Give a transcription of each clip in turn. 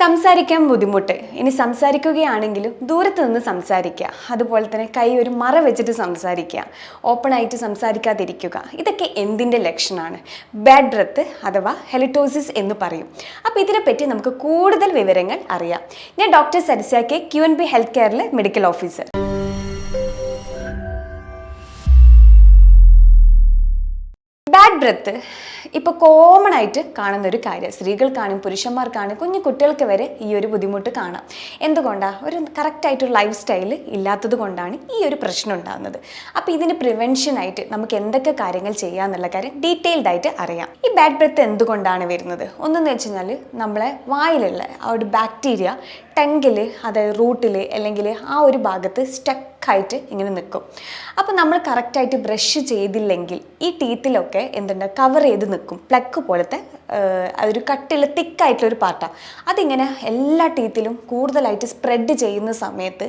സംസാരിക്കാൻ ബുദ്ധിമുട്ട്. ഇനി സംസാരിക്കുകയാണെങ്കിലും ദൂരത്ത് നിന്ന് സംസാരിക്കുക. അതുപോലെ തന്നെ കൈ ഒരു മറ വെച്ചിട്ട് സംസാരിക്കുക. ഓപ്പണായിട്ട് സംസാരിക്കാതിരിക്കുക. ഇതൊക്കെ എന്തിന്റെ ലക്ഷണമാണ് ബാഡ് ബ്രത്ത് അഥവാ ഹെലിറ്റോസിസ് എന്ന് പറയും. അപ്പോൾ ഇതിനെപ്പറ്റി നമുക്ക് കൂടുതൽ വിവരങ്ങൾ അറിയാം. ഞാൻ doctor Sarisa K Q N B health കെയറിലെ medical officer bad breath ഇപ്പോൾ കോമൺ ആയിട്ട് കാണുന്ന ഒരു കാര്യം സ്ത്രീകൾക്കാണ് പുരുഷന്മാർക്കാണ് കുഞ്ഞു കുട്ടികൾക്ക് വരെ ഈ ഒരു ബുദ്ധിമുട്ട് കാണാം. എന്തുകൊണ്ടാണ് ഒരു കറക്റ്റായിട്ടൊരു ലൈഫ് സ്റ്റൈൽ ഇല്ലാത്തത് കൊണ്ടാണ് ഈ ഒരു പ്രശ്നം ഉണ്ടാകുന്നത്. അപ്പോൾ ഇതിന് പ്രിവെൻഷനായിട്ട് നമുക്ക് എന്തൊക്കെ കാര്യങ്ങൾ ചെയ്യാമെന്നുള്ള കാര്യം ഡീറ്റെയിൽഡ് ആയിട്ട് അറിയാം. ഈ ബാഡ് ബ്രത്ത് എന്തുകൊണ്ടാണ് വരുന്നത്? ഒന്നെന്ന് വെച്ച് കഴിഞ്ഞാൽ നമ്മളെ വായിലുള്ള ആ ഒരു ബാക്ടീരിയ ടങ്കിൽ അതായത് റൂട്ടിൽ അല്ലെങ്കിൽ ആ ഒരു ഭാഗത്ത് സ്റ്റക്കായിട്ട് ഇങ്ങനെ നിൽക്കും അപ്പോൾ നമ്മൾ കറക്റ്റായിട്ട് ബ്രഷ് ചെയ്തില്ലെങ്കിൽ ഈ ടീത്തിലൊക്കെ എന്തുണ്ട് കവർ ചെയ്ത് നിൽക്കും പ്ലക്ക് പോലത്തെ അതൊരു കട്ടിൽ തിക്കായിട്ടുള്ള ഒരു പാർട്ടാണ് അതിങ്ങനെ എല്ലാ ടീത്തിലും കൂടുതലായിട്ട് സ്പ്രെഡ് ചെയ്യുന്ന സമയത്ത്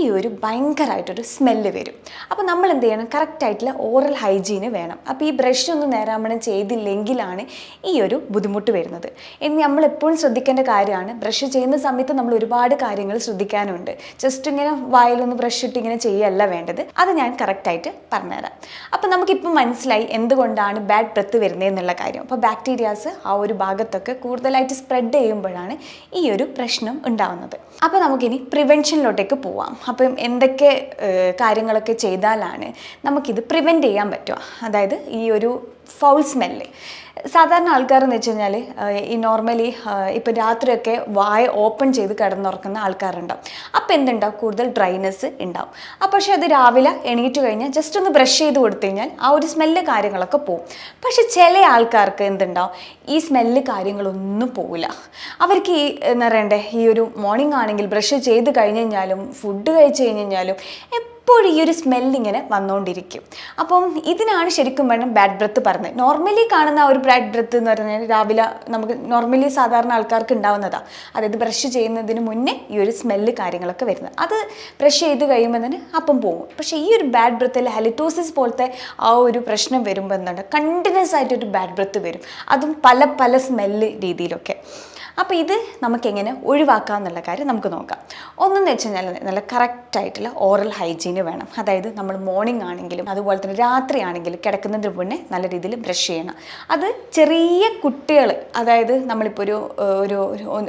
ഈ ഒരു ഭയങ്കരമായിട്ടൊരു സ്മെല്ല് വരും. അപ്പോൾ നമ്മൾ എന്ത് ചെയ്യണം കറക്റ്റായിട്ടുള്ള ഓറൽ ഹൈജീന് വേണം. അപ്പോൾ ഈ ബ്രഷ് ഒന്ന് നേരാമണം ചെയ്തില്ലെങ്കിലാണ് ഈ ഒരു ബുദ്ധിമുട്ട് വരുന്നത്. ഇനി നമ്മൾ എപ്പോഴും ശ്രദ്ധിക്കേണ്ട കാര്യമാണ് ബ്രഷ് ചെയ്യുന്ന സമയത്ത് നമ്മൾ ഒരുപാട് കാര്യങ്ങൾ ശ്രദ്ധിക്കാനുണ്ട്. ജസ്റ്റ് ഇങ്ങനെ വായിലൊന്ന് ബ്രഷ് ഇട്ട് ഇങ്ങനെ ചെയ്യല്ല വേണ്ടത്. അത് ഞാൻ കറക്റ്റായിട്ട് പറഞ്ഞുതരാം. അപ്പോൾ നമുക്കിപ്പോൾ മനസ്സിലായി എന്തുകൊണ്ടാണ് ബാഡ് ബ്രത്ത് വരുന്നത് എന്നുള്ള കാര്യം. അപ്പോൾ ബാക്ടീരിയാസ് ആ ഒരു ഭാഗത്തൊക്കെ കൂടുതലായിട്ട് സ്പ്രെഡ് ചെയ്യുമ്പോഴാണ് ഈ ഒരു പ്രശ്നം ഉണ്ടാവുന്നത്. അപ്പോൾ നമുക്കിനി പ്രിവെൻഷനിലോട്ടേക്ക് പോവാം. അപ്പം എന്തൊക്കെ കാര്യങ്ങളൊക്കെ ചെയ്താലാണ് നമുക്കിത് പ്രിവെന്റ് ചെയ്യാൻ പറ്റുക. അതായത് ഈ ഒരു ഫൗൾ സ്മെല്ല് സാധാരണ ആൾക്കാരെന്ന് വെച്ച് കഴിഞ്ഞാൽ ഈ നോർമലി ഇപ്പം രാത്രിയൊക്കെ വായ ഓപ്പൺ ചെയ്ത് കിടന്നുറക്കുന്ന ആൾക്കാരുണ്ടാവും. അപ്പോൾ എന്തുണ്ടാവും? കൂടുതൽ ഡ്രൈനെസ് ഉണ്ടാവും. അപ്പോൾ പക്ഷേ അത് രാവിലെ എണീറ്റ് കഴിഞ്ഞാൽ ജസ്റ്റ് ഒന്ന് ബ്രഷ് ചെയ്ത് കൊടുത്തു കഴിഞ്ഞാൽ ആ ഒരു സ്മെല്ല് കാര്യങ്ങളൊക്കെ പോകും പക്ഷേ ചില ആൾക്കാർക്ക് എന്തുണ്ടാവും? ഈ സ്മെല്ല് കാര്യങ്ങളൊന്നും പോവില്ല. അവർക്ക് ഈ എന്താ പറയണ്ടേ? ഈ ഒരു മോർണിംഗ് ആണെങ്കിൽ ബ്രഷ് ചെയ്ത് കഴിഞ്ഞ് കഴിഞ്ഞാലും ഫുഡ് കഴിച്ച് കഴിഞ്ഞ് കഴിഞ്ഞാലും എപ്പോഴും ഈ ഒരു സ്മെല്ലിങ്ങനെ വന്നുകൊണ്ടിരിക്കും അപ്പം ഇതിനാണ് ശരിക്കും വേണം ബാഡ് ബ്രത്ത് പറഞ്ഞത്. നോർമലി കാണുന്ന ഒരു ബാഡ് ബ്രത്ത് എന്ന് പറഞ്ഞാൽ രാവിലെ നമുക്ക് നോർമലി സാധാരണ ആൾക്കാർക്ക് ഉണ്ടാവുന്നതാണ് അതായത് ബ്രഷ് ചെയ്യുന്നതിന് മുന്നേ ഈ ഒരു സ്മെല്ല് കാര്യങ്ങളൊക്കെ വരുന്നത്. അത് ബ്രഷ് ചെയ്ത് കഴിയുമ്പോൾ തന്നെ അപ്പം പോകും. പക്ഷേ ഈ ഒരു ബാഡ് ബ്രത്തിൽ ഹെലിറ്റോസിസ് പോലത്തെ ആ ഒരു പ്രശ്നം വരുമ്പോൾ എന്താണ് കണ്ടിന്യൂസ് ആയിട്ടൊരു ബാഡ് ബ്രത്ത് വരും. അതും പല പല സ്മെല്ല് രീതിയിലൊക്കെ. അപ്പോൾ ഇത് നമുക്കെങ്ങനെ ഒഴിവാക്കാം എന്നുള്ള കാര്യം നമുക്ക് നോക്കാം. ഒന്നെന്ന് വെച്ച് കഴിഞ്ഞാൽ നല്ല കറക്റ്റായിട്ടുള്ള ഓറൽ ഓറൽ ഹൈജീന് വേണം. അതായത് നമ്മൾ മോർണിംഗ് ആണെങ്കിലും അതുപോലെ തന്നെ രാത്രി ആണെങ്കിലും കിടക്കുന്നതിന് മുന്നേ നല്ല രീതിയിൽ ബ്രഷ് ചെയ്യണം. അത് ചെറിയ കുട്ടികൾ അതായത് നമ്മളിപ്പോൾ ഒരു ഒരു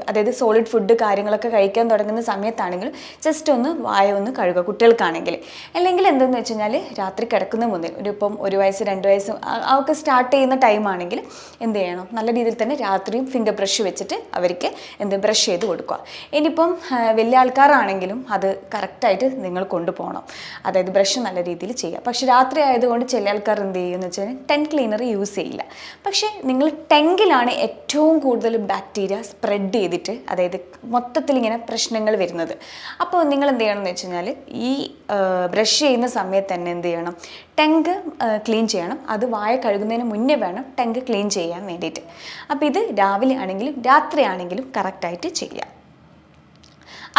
അതായത് സോളിഡ് ഫുഡ് കാര്യങ്ങളൊക്കെ കഴിക്കാൻ തുടങ്ങുന്ന സമയത്താണെങ്കിലും ജസ്റ്റ് ഒന്ന് വായ ഒന്ന് കഴുകുക കുട്ടികൾക്കാണെങ്കിൽ. അല്ലെങ്കിൽ എന്തെന്ന് വെച്ച് കഴിഞ്ഞാൽ രാത്രി കിടക്കുന്ന മുന്നേ ഒരു ഇപ്പം ഒരു വയസ്സ് രണ്ട് വയസ്സ് അവർക്ക് സ്റ്റാർട്ട് ചെയ്യുന്ന ടൈം ആണെങ്കിൽ എന്ത് ചെയ്യണം? നല്ല രീതിയിൽ തന്നെ രാത്രിയും ഫിംഗർ ബ്രഷ് വെച്ചിട്ട് അവർക്ക് എന്ത് ബ്രഷ് ചെയ്ത് കൊടുക്കുക. ഇനിയിപ്പം വലിയ ആൾക്കാരാണെങ്കിലും അത് കറക്റ്റായിട്ട് നിങ്ങൾ കൊണ്ടുപോകണം. അതായത് ബ്രഷ് നല്ല രീതിയിൽ ചെയ്യുക. പക്ഷേ രാത്രി ആയതുകൊണ്ട് ചില ആൾക്കാർ എന്ത് ചെയ്യുമെന്ന് വെച്ചാൽ ടെൻ ക്ലീനർ യൂസ് ചെയ്യില്ല. പക്ഷേ നിങ്ങൾ ടെങ്കിലാണ് ഏറ്റവും കൂടുതൽ ബാക്ടീരിയ സ്പ്രെഡ് ചെയ്തിട്ട് അതായത് മൊത്തത്തിൽ ഇങ്ങനെ പ്രശ്നങ്ങൾ വരുന്നത്. അപ്പോൾ നിങ്ങൾ എന്ത് ചെയ്യണം എന്ന് വെച്ച് കഴിഞ്ഞാൽ ഈ ബ്രഷ് ചെയ്യുന്ന സമയത്ത് തന്നെ എന്ത് ചെയ്യണം? ടെങ്ക് ക്ലീൻ ചെയ്യണം. അത് വായ കഴുകുന്നതിന് മുന്നേ വേണം ടെങ്ക് ക്ലീൻ ചെയ്യാൻ വേണ്ടിയിട്ട്. അപ്പോൾ ഇത് രാവിലെ ആണെങ്കിലും രാത്രി ആണെങ്കിലും കറക്റ്റായിട്ട് ചെയ്യാം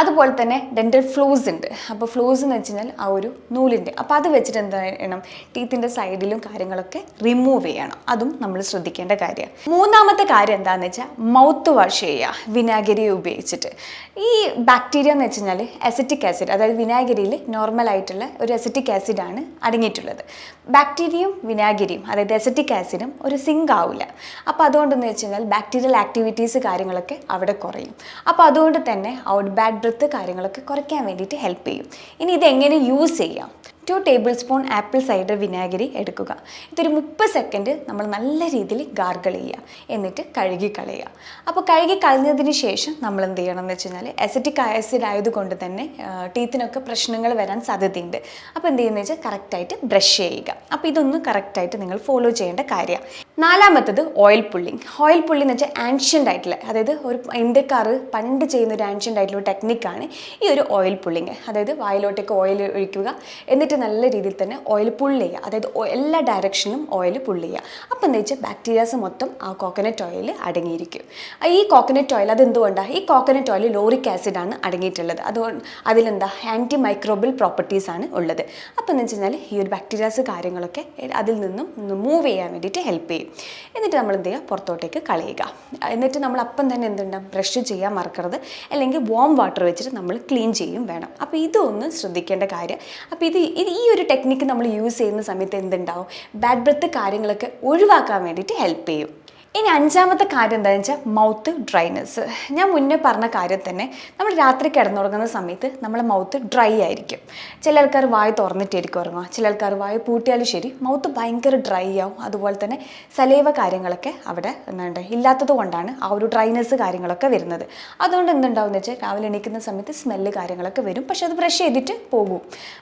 അതുപോലെ തന്നെ ഡെന്റൽ ഫ്ലൂസ് ഉണ്ട്. അപ്പോൾ ഫ്ലൂസ് എന്ന് വെച്ച് കഴിഞ്ഞാൽ ആ ഒരു നൂലിന്റെ. അപ്പോൾ അത് വെച്ചിട്ട് എന്താ ചെയ്യണം? ടീത്തിന്റെ സൈഡിലും കാര്യങ്ങളൊക്കെ റിമൂവ് ചെയ്യണം. അതും നമ്മൾ ശ്രദ്ധിക്കേണ്ട കാര്യമാണ്. മൂന്നാമത്തെ കാര്യം എന്താണെന്ന് വെച്ചാൽ മൗത്ത് വാഷ് ചെയ്യുക. വിനാഗിരി ഉപയോഗിച്ചിട്ട്. ഈ ബാക്ടീരിയ എന്ന് വെച്ച് കഴിഞ്ഞാൽ അസിറ്റിക് ആസിഡ് അതായത് വിനാഗിരിയിൽ നോർമലായിട്ടുള്ള ഒരു അസിറ്റിക് ആസിഡാണ് അടങ്ങിയിട്ടുള്ളത്. ബാക്ടീരിയയും വിനാഗിരിയും അതായത് അസറ്റിക് ആസിഡും ഒരു സിങ്ക് ആവില്ല അപ്പോൾ അതുകൊണ്ടെന്ന് വെച്ച് കഴിഞ്ഞാൽ ബാക്ടീരിയൽ ആക്ടിവിറ്റീസ് കാര്യങ്ങളൊക്കെ അവിടെ കുറയും. അപ്പോൾ അതുകൊണ്ട് തന്നെ ഔട്ട് ബാഡ് ബ്രത്ത് കാര്യങ്ങളൊക്കെ കുറയ്ക്കാൻ വേണ്ടിയിട്ട് ഹെൽപ്പ് ചെയ്യും. ഇനി ഇതെങ്ങനെ യൂസ് ചെയ്യാം? Two tablespoon apple cider വിനാഗിരി എടുക്കുക. ഇതൊരു മുപ്പത് സെക്കൻഡ് നമ്മൾ നല്ല രീതിയിൽ ഗാർഗിൾ ചെയ്യുക. എന്നിട്ട് കഴുകി കളയുക. അപ്പോൾ കഴുകി കളഞ്ഞതിന് ശേഷം നമ്മൾ എന്ത് ചെയ്യണം എന്ന് വെച്ച് കഴിഞ്ഞാൽ അസറ്റിക് ആസിഡ് ആയതുകൊണ്ട് തന്നെ ടീത്തിനൊക്കെ പ്രശ്നങ്ങൾ വരാൻ സാധ്യതയുണ്ട്. അപ്പോൾ എന്ത് ചെയ്യുന്നത് വെച്ചാൽ കറക്റ്റായിട്ട് ബ്രഷ് ചെയ്യുക. അപ്പോൾ ഇതൊന്നും കറക്റ്റായിട്ട് നിങ്ങൾ ഫോളോ ചെയ്യേണ്ട കാര്യമാണ്. നാലാമത്തത് ഓയിൽ പുള്ളിങ് ഓയിൽ പുള്ളി എന്ന് വെച്ചാൽ ആൻഷ്യന്റ് ആയിട്ടുള്ള അതായത് ഒരു ഇന്ത്യക്കാർ പണ്ട് ചെയ്യുന്ന ഒരു ആൻഷ്യന്റ് ആയിട്ടുള്ള ടെക്നിക്കാണ് ഈ ഒരു ഓയിൽ പുള്ളിങ് അതായത് വായിലോട്ടേക്ക് ഓയിൽ ഒഴിക്കുക എന്നിട്ട് നല്ല രീതിയിൽ തന്നെ ഓയിൽ പുള്ള് ചെയ്യുക. അതായത് എല്ലാ ഡയറക്ഷനും ഓയിൽ പുള്ള് ചെയ്യുക. അപ്പോൾ എന്താ വെച്ചാൽ ബാക്ടീരിയാസ് മൊത്തം ആ കോക്കനട്ട് ഓയിൽ അടങ്ങിയിരിക്കും. ഈ കോക്കനട്ട് ഓയിൽ അതെന്തുകൊണ്ടാണ് ഈ കോക്കനട്ട് ഓയിൽ ലോറിക് ആസിഡാണ് അടങ്ങിയിട്ടുള്ളത്. അതുകൊണ്ട് അതിലെന്താ? ആന്റി മൈക്രോബിയൽ പ്രോപ്പർട്ടീസാണ് ഉള്ളത്. അപ്പോൾ എന്ന് വെച്ച് കഴിഞ്ഞാൽ ഈ ഒരു ബാക്ടീരിയാസ് കാര്യങ്ങളൊക്കെ അതിൽ നിന്നും മൂവ് ചെയ്യാൻ വേണ്ടിയിട്ട് ഹെൽപ്പ് ചെയ്യും. ചെയ്യും. എന്നിട്ട് നമ്മൾ എന്ത് ചെയ്യുക? പുറത്തോട്ടേക്ക് കളയുക. എന്നിട്ട് നമ്മൾ അപ്പം തന്നെ എന്തുണ്ട്? ബ്രഷ് ചെയ്യാൻ മറക്കരുത്. അല്ലെങ്കിൽ വാം വാട്ടർ വെച്ചിട്ട് നമ്മൾ ക്ലീൻ ചെയ്യും വേണം. അപ്പോൾ ഇതൊന്ന് ശ്രദ്ധിക്കേണ്ട കാര്യം. അപ്പോൾ ഇത് ഈ ഒരു ടെക്നിക്ക് നമ്മൾ യൂസ് ചെയ്യുന്ന സമയത്ത് എന്തുണ്ടാവും? ബാഡ് ബ്രത്ത് കാര്യങ്ങളൊക്കെ ഒഴിവാക്കാൻ വേണ്ടിയിട്ട് ഹെൽപ്പ് ചെയ്യും. ഇനി അഞ്ചാമത്തെ കാര്യം എന്താണെന്ന് വെച്ചാൽ മൗത്ത് ഡ്രൈനെസ് ഞാൻ മുന്നേ പറഞ്ഞ കാര്യം തന്നെ നമ്മൾ രാത്രി കിടന്നുറങ്ങുന്ന സമയത്ത് നമ്മളെ മൗത്ത് ഡ്രൈ ആയിരിക്കും. ചില ആൾക്കാർ വായ തുറന്നിട്ടായിരിക്കും ഉറങ്ങുക. ചില ആൾക്കാർ വായ പൂട്ടിയാലും ശരി മൗത്ത് ഭയങ്കര ഡ്രൈ ആവും. അതുപോലെ തന്നെ സലൈവ കാര്യങ്ങളൊക്കെ അവിടെ എന്തുണ്ട് ഇല്ലാത്തത് കൊണ്ടാണ് ആ ഒരു ഡ്രൈനെസ് കാര്യങ്ങളൊക്കെ വരുന്നത്. അതുകൊണ്ട് എന്തുണ്ടാവും വെച്ചാൽ രാവിലെ എണീക്കുന്ന സമയത്ത് സ്മെല്ല് കാര്യങ്ങളൊക്കെ വരും. പക്ഷേ അത് ബ്രഷ് ചെയ്തിട്ട് പോകും.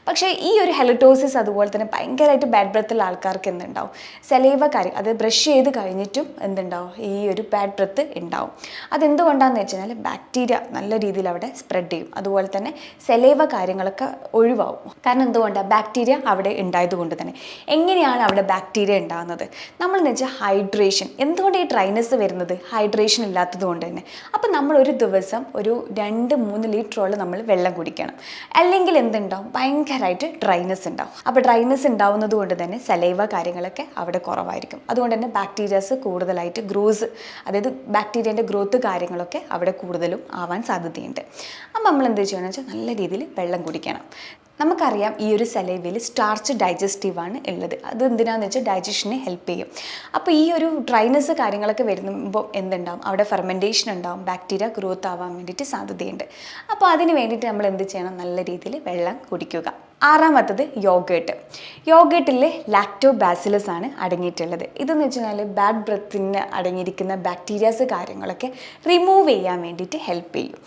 പക്ഷേ ഈ ഒരു ഹെലറ്റോസിസ് അതുപോലെ തന്നെ ഭയങ്കരമായിട്ട് ബാഡ് ബ്രത്തുള്ള ആൾക്കാർക്ക് എന്തുണ്ടാവും? സലൈവ കാര്യം അത് ബ്രഷ് ചെയ്ത് കഴിഞ്ഞിട്ടും എന്തുണ്ടാവും? ഈ ഒരു ബാഡ് ബ്രത്ത് ഉണ്ടാവും. അതെന്തുകൊണ്ടാണെന്ന് വെച്ച് കഴിഞ്ഞാൽ ബാക്ടീരിയ നല്ല രീതിയിൽ അവിടെ സ്പ്രെഡ് ചെയ്യും. അതുപോലെ തന്നെ സെലൈവ കാര്യങ്ങളൊക്കെ ഒഴിവാകും കാരണം എന്തുകൊണ്ടാണ് ബാക്ടീരിയ അവിടെ ഉണ്ടായത് കൊണ്ട് തന്നെ. എങ്ങനെയാണ് അവിടെ ബാക്ടീരിയ ഉണ്ടാകുന്നത് നമ്മൾ എന്ന് വെച്ചാൽ ഹൈഡ്രേഷൻ എന്തുകൊണ്ട് ഈ ഡ്രൈനസ് വരുന്നത്? ഹൈഡ്രേഷൻ ഇല്ലാത്തത് കൊണ്ട് തന്നെ. അപ്പം നമ്മൾ ഒരു ദിവസം ഒരു രണ്ട് മൂന്ന് ലിറ്ററോളം നമ്മൾ വെള്ളം കുടിക്കണം. അല്ലെങ്കിൽ എന്തുണ്ടാവും? ഭയങ്കരമായിട്ട് ഡ്രൈനസ് ഉണ്ടാവും. അപ്പോൾ ഡ്രൈനസ് ഉണ്ടാവുന്നത് കൊണ്ട് തന്നെ സലൈവ കാര്യങ്ങളൊക്കെ അവിടെ കുറവായിരിക്കും. അതുകൊണ്ട് തന്നെ ബാക്ടീരിയാസ് കൂടുതലായിട്ട് ഗ്രോസ് അതായത് ബാക്ടീരിയന്റെ ഗ്രോത്ത് കാര്യങ്ങളൊക്കെ അവിടെ കൂടുതലും ആവാൻ സാധ്യതയുണ്ട്. അപ്പം നമ്മൾ എന്ത് ചെയ്യണമെന്ന് വെച്ചാൽ നല്ല രീതിയിൽ വെള്ളം കുടിക്കണം. നമുക്കറിയാം ഈ ഒരു സെലൈവിൽ സ്റ്റാർച്ച് ഡൈജസ്റ്റീവ് ആണ് ഉള്ളത്. അത് എന്തിനാന്ന് വെച്ചാൽ ഡൈജഷനെ ഹെൽപ്പ് ചെയ്യും. അപ്പോൾ ഈ ഒരു ഡ്രൈനസ് കാര്യങ്ങളൊക്കെ വരുമ്പോൾ എന്തുണ്ടാവും? അവിടെ ഫെർമെന്റേഷൻ ഉണ്ടാവും. ബാക്ടീരിയ ഗ്രോത്ത് ആവാൻ വേണ്ടിയിട്ട് സാധ്യതയുണ്ട്. അപ്പോൾ അതിന് വേണ്ടിയിട്ട് നമ്മൾ എന്ത് ചെയ്യണം? നല്ല രീതിയിൽ വെള്ളം കുടിക്കുക. ആറാമത്തത് യോഗേട്ട്. യോഗേട്ടിൽ ലാക്ടോ ബാസിലസ് ആണ് അടങ്ങിയിട്ടുള്ളത്. ഇതെന്ന് വെച്ച് കഴിഞ്ഞാൽ ബാഡ് ബ്രത്തിന് അടങ്ങിയിരിക്കുന്ന ബാക്ടീരിയാസ് കാര്യങ്ങളൊക്കെ റിമൂവ് ചെയ്യാൻ വേണ്ടിയിട്ട് ഹെൽപ്പ് ചെയ്യും.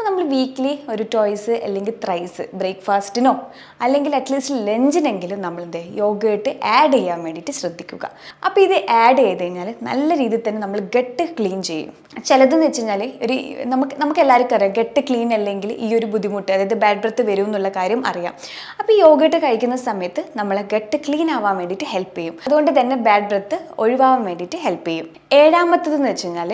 അപ്പോൾ നമ്മൾ വീക്ക്ലി ഒരു ടോയ്സ് അല്ലെങ്കിൽ ത്രൈസ് ബ്രേക്ക്ഫാസ്റ്റിനോ അല്ലെങ്കിൽ അറ്റ്ലീസ്റ്റ് ലഞ്ചിനെങ്കിലും നമ്മൾ എന്ത് യോഗേട്ട് ആഡ് ചെയ്യാൻ വേണ്ടിയിട്ട് ശ്രദ്ധിക്കുക. അപ്പോൾ ഇത് ആഡ് ചെയ്ത് കഴിഞ്ഞാൽ നല്ല രീതിയിൽ തന്നെ നമ്മൾ ഗട്ട് ക്ലീൻ ചെയ്യും. ചിലതെന്ന് വെച്ച് കഴിഞ്ഞാൽ ഒരു നമുക്ക് നമുക്ക് എല്ലാവർക്കും അറിയാം ഗട്ട് ക്ലീൻ അല്ലെങ്കിൽ ഈ ഒരു ബുദ്ധിമുട്ട് അതായത് ബാഡ് ബ്രത്ത് വരും എന്നുള്ള കാര്യം അറിയാം. അപ്പോൾ ഈ യോഗേട്ട് കഴിക്കുന്ന സമയത്ത് നമ്മളെ ഗട്ട് ക്ലീൻ ആവാൻ വേണ്ടിയിട്ട് ഹെൽപ്പ് ചെയ്യും. അതുകൊണ്ട് തന്നെ ബാഡ് ബ്രത്ത് ഒഴിവാകാൻ വേണ്ടിയിട്ട് ഹെൽപ്പ് ചെയ്യും. ഏഴാമത്തതെന്ന് വെച്ച് കഴിഞ്ഞാൽ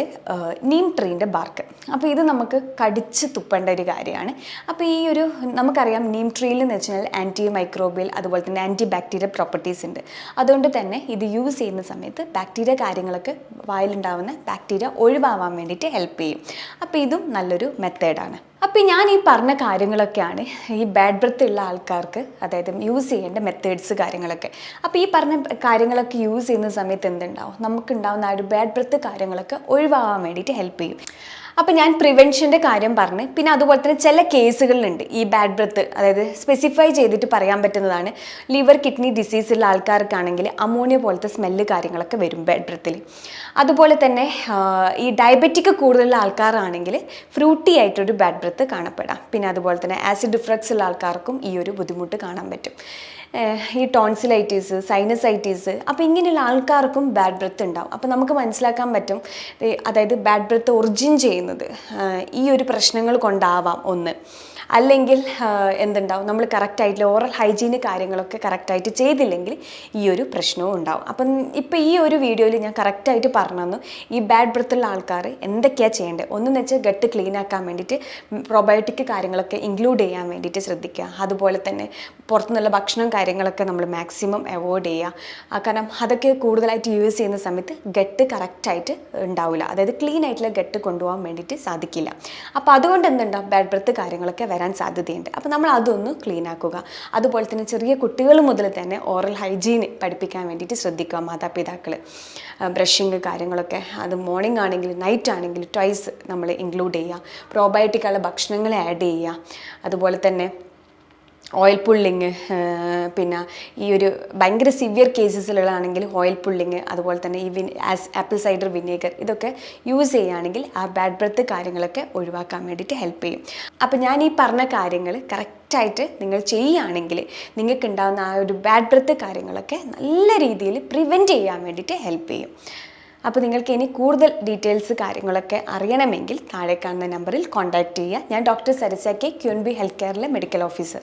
നീം ട്രീന്റെ ബാർക്ക് അപ്പോൾ ഇത് നമുക്ക് കടിച്ച് തുപ്പേണ്ട ഒരു കാര്യമാണ്. അപ്പോൾ ഈ ഒരു നമുക്കറിയാം നീം ട്രീയിൽ എന്ന് വെച്ചാൽ ആന്റി മൈക്രോബിയൽ അതുപോലെ തന്നെ ആന്റി ബാക്ടീരിയ പ്രോപ്പർട്ടീസ് ഉണ്ട്. അതുകൊണ്ട് തന്നെ ഇത് യൂസ് ചെയ്യുന്ന സമയത്ത് ബാക്ടീരിയ കാര്യങ്ങളൊക്കെ വായിലുണ്ടാവുന്ന ബാക്ടീരിയ ഒഴിവാവാൻ വേണ്ടിയിട്ട് ഹെൽപ്പ് ചെയ്യും. അപ്പോൾ ഇതും നല്ലൊരു മെത്തേഡാണ് അപ്പോൾ ഞാൻ ഈ പറഞ്ഞ കാര്യങ്ങളൊക്കെയാണ് ഈ ബാഡ് ബ്രത്ത് ഉള്ള ആൾക്കാർക്ക് അതായത് യൂസ് ചെയ്യേണ്ട മെത്തേഡ്സ് കാര്യങ്ങളൊക്കെ. അപ്പോൾ ഈ പറഞ്ഞ കാര്യങ്ങളൊക്കെ യൂസ് ചെയ്യുന്ന സമയത്ത് എന്തുണ്ടാവും? നമുക്കുണ്ടാവുന്ന ആ ഒരു ബാഡ് ബ്രത്ത് കാര്യങ്ങളൊക്കെ ഒഴിവാകാൻ വേണ്ടിയിട്ട് ഹെൽപ്പ് ചെയ്യും. അപ്പോൾ ഞാൻ പ്രിവെൻഷന്റെ കാര്യം പറഞ്ഞ്. പിന്നെ അതുപോലെ തന്നെ ചില കേസുകളിലുണ്ട്. ഈ ബാഡ് ബ്രത്ത് അതായത് സ്പെസിഫൈ ചെയ്തിട്ട് പറയാൻ പറ്റുന്നതാണ്. ലിവർ കിഡ്നി ഡിസീസ് ഉള്ള ആൾക്കാർക്കാണെങ്കിൽ അമോണിയ പോലത്തെ സ്മെല്ല് കാര്യങ്ങളൊക്കെ വരും ബാഡ് ബ്രത്തിൽ അതുപോലെ തന്നെ ഈ ഡയബറ്റിക് കൂടുതലുള്ള ആൾക്കാരാണെങ്കിൽ ഫ്രൂട്ടി ആയിട്ടൊരു ബാഡ് ബ്രത്ത് കാണപ്പെടാം. പിന്നെ അതുപോലെ തന്നെ ആസിഡ് ഡിഫ്രക്സ് ഉള്ള ആൾക്കാർക്കും ഈ ഒരു ബുദ്ധിമുട്ട് കാണാൻ പറ്റും. ഈ ടോൺസിലൈറ്റീസ് സൈനസൈറ്റീസ് അപ്പോൾ ഇങ്ങനെയുള്ള ആൾക്കാർക്കും ബാഡ് ബ്രത്ത് ഉണ്ടാവും. അപ്പോൾ നമുക്ക് മനസ്സിലാക്കാൻ പറ്റും അതായത് ബാഡ് ബ്രത്ത് ഒറിജിൻ ചെയ്യുന്നത് ഈ ഒരു പ്രശ്നങ്ങൾ കൊണ്ടാവാം ഒന്ന്. അല്ലെങ്കിൽ എന്തുണ്ടാവും നമ്മൾ കറക്റ്റായിട്ടുള്ള ഓറൽ ഹൈജീന് കാര്യങ്ങളൊക്കെ കറക്റ്റായിട്ട് ചെയ്തില്ലെങ്കിൽ ഈ ഒരു പ്രശ്നവും ഉണ്ടാവും. അപ്പം ഇപ്പം ഈ ഒരു വീഡിയോയിൽ ഞാൻ കറക്റ്റായിട്ട് പറഞ്ഞു തന്നു ഈ ബാഡ് ബ്രത്തുള്ള ആൾക്കാർ എന്തൊക്കെയാണ് ചെയ്യേണ്ടത് ഒന്നെന്ന് വെച്ചാൽ ഗട്ട് ക്ലീൻ ആക്കാൻ വേണ്ടിയിട്ട് പ്രൊബയോട്ടിക് കാര്യങ്ങളൊക്കെ ഇൻക്ലൂഡ് ചെയ്യാൻ വേണ്ടിയിട്ട് ശ്രദ്ധിക്കുക. അതുപോലെ തന്നെ പുറത്തുനിന്നുള്ള ഭക്ഷണം കാര്യങ്ങളൊക്കെ നമ്മൾ മാക്സിമം അവോയ്ഡ് ചെയ്യുക. കാരണം അതൊക്കെ കൂടുതലായിട്ട് യൂസ് ചെയ്യുന്ന സമയത്ത് ഗട്ട് കറക്റ്റായിട്ട് ഉണ്ടാവില്ല അതായത് ക്ലീൻ ആയിട്ടുള്ള ഗട്ട് കൊണ്ടുപോകാൻ വേണ്ടിയിട്ട് സാധിക്കില്ല. അപ്പോൾ അതുകൊണ്ട് എന്തുണ്ടാവും? ബാഡ് ബ്രത്ത് കാര്യങ്ങളൊക്കെ വരാൻ സാധ്യതയുണ്ട്. അപ്പോൾ നമ്മൾ അതൊന്ന് ക്ലീൻ ആക്കുക. അതുപോലെ തന്നെ ചെറിയ കുട്ടികൾ മുതൽ തന്നെ ഓറൽ ഹൈജീൻ പഠിപ്പിക്കാൻ വേണ്ടിയിട്ട് ശ്രദ്ധിക്കുക മാതാപിതാക്കൾ ബ്രഷിങ് കാര്യങ്ങളൊക്കെ. അത് മോർണിംഗ് ആണെങ്കിൽ നൈറ്റ് ആണെങ്കിൽ ട്വൈസ് നമ്മൾ ഇൻക്ലൂഡ് ചെയ്യുക. പ്രോബയോട്ടിക്കുള്ള ഭക്ഷണങ്ങൾ ആഡ് ചെയ്യുക. അതുപോലെ തന്നെ ഓയിൽ പുള്ളിങ് പിന്നെ ഈ ഒരു ഭയങ്കര സിവിയർ കേസസിലുള്ളതാണെങ്കിൽ ഓയിൽ പുള്ളിങ് അതുപോലെ തന്നെ ഈ വിൻ ആസ് ആപ്പിൾ സൈഡർ വിനേഗർ ഇതൊക്കെ യൂസ് ചെയ്യുകയാണെങ്കിൽ ആ ബാഡ് ബ്രത്ത് കാര്യങ്ങളൊക്കെ ഒഴിവാക്കാൻ വേണ്ടിയിട്ട് ഹെൽപ്പ് ചെയ്യും. അപ്പോൾ ഞാൻ ഈ പറഞ്ഞ കാര്യങ്ങൾ കറക്റ്റായിട്ട് നിങ്ങൾ ചെയ്യുകയാണെങ്കിൽ നിങ്ങൾക്ക് ഉണ്ടാകുന്ന ആ ഒരു ബാഡ് ബ്രത്ത് കാര്യങ്ങളൊക്കെ നല്ല രീതിയിൽ പ്രിവെന്റ് ചെയ്യാൻ വേണ്ടിയിട്ട് ഹെൽപ്പ് ചെയ്യും. അപ്പോൾ നിങ്ങൾക്ക് ഇനി കൂടുതൽ ഡീറ്റെയിൽസ് കാര്യങ്ങളൊക്കെ അറിയണമെങ്കിൽ താഴെ കാണുന്ന നമ്പറിൽ കോൺടാക്റ്റ് ചെയ്യുക. ഞാൻ doctor Sarasa K Q N B health കെയറിലെ medical officer